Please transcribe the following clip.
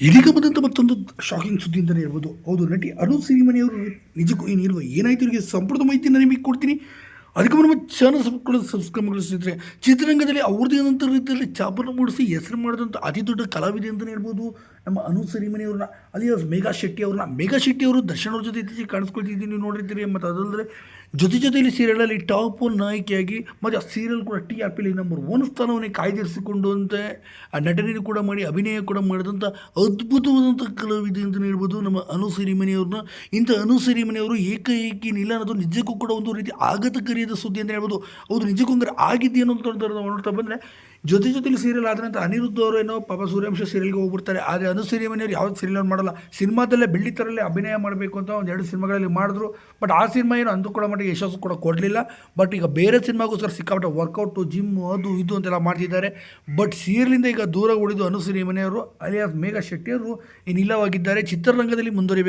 ಇದೀಗ ಬಂದಂಥ ಮತ್ತೊಂದು ಶಾಕಿಂಗ್ ಸುದ್ದಿ ಅಂತಲೇ ಹೇಳ್ಬೋದು. ಹೌದು, ನಟಿ ಅರುಣ್ ಸಿರಿಮನೆಯವರು ನಿಜಕ್ಕೂ ಏನಿಲ್ವ ಏನಾಯ್ತು? ಇವರಿಗೆ ಸಂಪೂರ್ಣ ಮಾಹಿತಿನ ನಿಮಗೆ ಕೊಡ್ತೀನಿ. ಅದಕ್ಕೆ ನಮ್ಮ ಚಾನಲ್ ಸಬ್ಸ್ಕ್ರೈಬ್ ಸಬ್ಸ್ಕ್ರೈಬ್ ಚಿತ್ರರಂಗದಲ್ಲಿ ಅವ್ರದ್ದೇ ಆದಂಥ ರೀತಿಯಲ್ಲಿ ಚಾಪನ ಮೂಡಿಸಿ ಹೆಸರು ಮಾಡಿದಂಥ ಅತಿ ದೊಡ್ಡ ಕಲಾವಿದೆ ಅಂತಲೇ ಹೇಳ್ಬೋದು ನಮ್ಮ ಅನು ಸರಿಮನೆಯವ್ರನ್ನ, ಅಲಿಯಾಸ್ ಮೇಘಾ ಶೆಟ್ಟಿ ಅವ್ರನ್ನ. ಮೇಘಾ ಶೆಟ್ಟಿ ಅವರು ದರ್ಶನ್ ಅವ್ರ ಜೊತೆ ಇತ್ತೀಚೆಗೆ ಕಾಣಿಸ್ಕೊಳ್ತಿದ್ದೀನಿ ನೋಡಿರ್ತೀರಿ, ಮತ್ತು ಅದಲ್ಲದೆ ಜೊತೆ ಜೊತೆಯಲ್ಲಿ ಸೀರಿಯಲಲ್ಲಿ ಟಾಪ್ ಒನ್ ನಾಯಕಿಯಾಗಿ, ಮತ್ತು ಆ ಸೀರಿಯಲ್ ಕೂಡ ಟಿ ಆರ್ ಪಿಲಿ ನಂಬರ್ ಒನ್ ಸ್ಥಾನವನ್ನೇ ಕಾಯ್ದಿರಿಸಿಕೊಂಡಂತೆ ಆ ನಟನೆಯನ್ನು ಕೂಡ ಮಾಡಿ, ಅಭಿನಯ ಕೂಡ ಮಾಡಿದಂಥ ಅದ್ಭುತವಾದಂಥ ಕಲಾವಿದೆ ಅಂತಲೇ ಹೇಳ್ಬೋದು ನಮ್ಮ ಅನು ಸಿರಿಮನೆಯವ್ರನ್ನ. ಇಂಥ ಅನು ಸಿರಿಮನೆಯವರು ಏಕಾಏಕಿ ನಿಲ್ಲ ಅನ್ನೋದು ನಿಜಕ್ಕೂ ಕೂಡ ಒಂದು ರೀತಿ ಆಘಾತಕಾರಿಯಾದ ಸುದ್ದಿ ಅಂತ ಹೇಳ್ಬೋದು, ಹೌದು, ನಿಜಕ್ಕೂ ಅಂದರೆ ಆಗಿದೆಯೇನೋ ಅಂತ ನೋಡ್ತಾ ಬಂದರೆ, ಜೊತೆ ಜೊತೆಲಿ ಸೀರಿಯಲ್ ಆದ ನಂತರ ಅನಿರುದ್ಧ ಅವರು ಏನೋ ಪಾಪ ಸೂರ್ಯವಂಶ ಸೀರಿಯಲ್ಗೆ ಹೋಗ್ಬಿಡ್ತಾರೆ. ಆದರೆ ಅನು ಸಿರಿಮನೆಯವರು ಯಾವ್ದು ಸೀರಿಯಲ್ ಮಾಡಲ್ಲ. ಸಿನಿಮಾದಲ್ಲೇ ಬೆಳ್ಳಿ ಥರಲ್ಲೇ ಅಭಿನಯ ಮಾಡಬೇಕು ಅಂತ ಒಂದು ಎರಡು ಸಿನಿಮಾಗಳಲ್ಲಿ ಮಾಡಿದ್ರು. ಬಟ್ ಆ ಸಿನಿಮಾ ಏನು ಅಂದು ಮಟ್ಟಿಗೆ ಯಶಸ್ಸು ಕೂಡ ಕೊಡಲಿಲ್ಲ. ಬಟ್ ಈಗ ಬೇರೆ ಸಿನಿಮಾಗೋಸ್ಕರ ಸಿಕ್ಕಾಪಟ್ಟೆ ವರ್ಕೌಟು ಜಿಮ್ ಅದು ಇದು ಅಂತೆಲ್ಲ ಮಾಡ್ತಿದ್ದಾರೆ. ಬಟ್ ಸೀರಿಯಲಿಂದ ಈಗ ದೂರ ಉಳಿದು ಅನು ಸಿರಿಮನೆಯವರು ಅಲಿಯಾಸ್ ಮೇಘಾ ಶೆಟ್ಟಿಯವರು ಇನ್ನಿಲ್ಲವಾಗಿದ್ದಾರೆ ಚಿತ್ರರಂಗದಲ್ಲಿ ಮುಂದುವರಿಬೇಕು.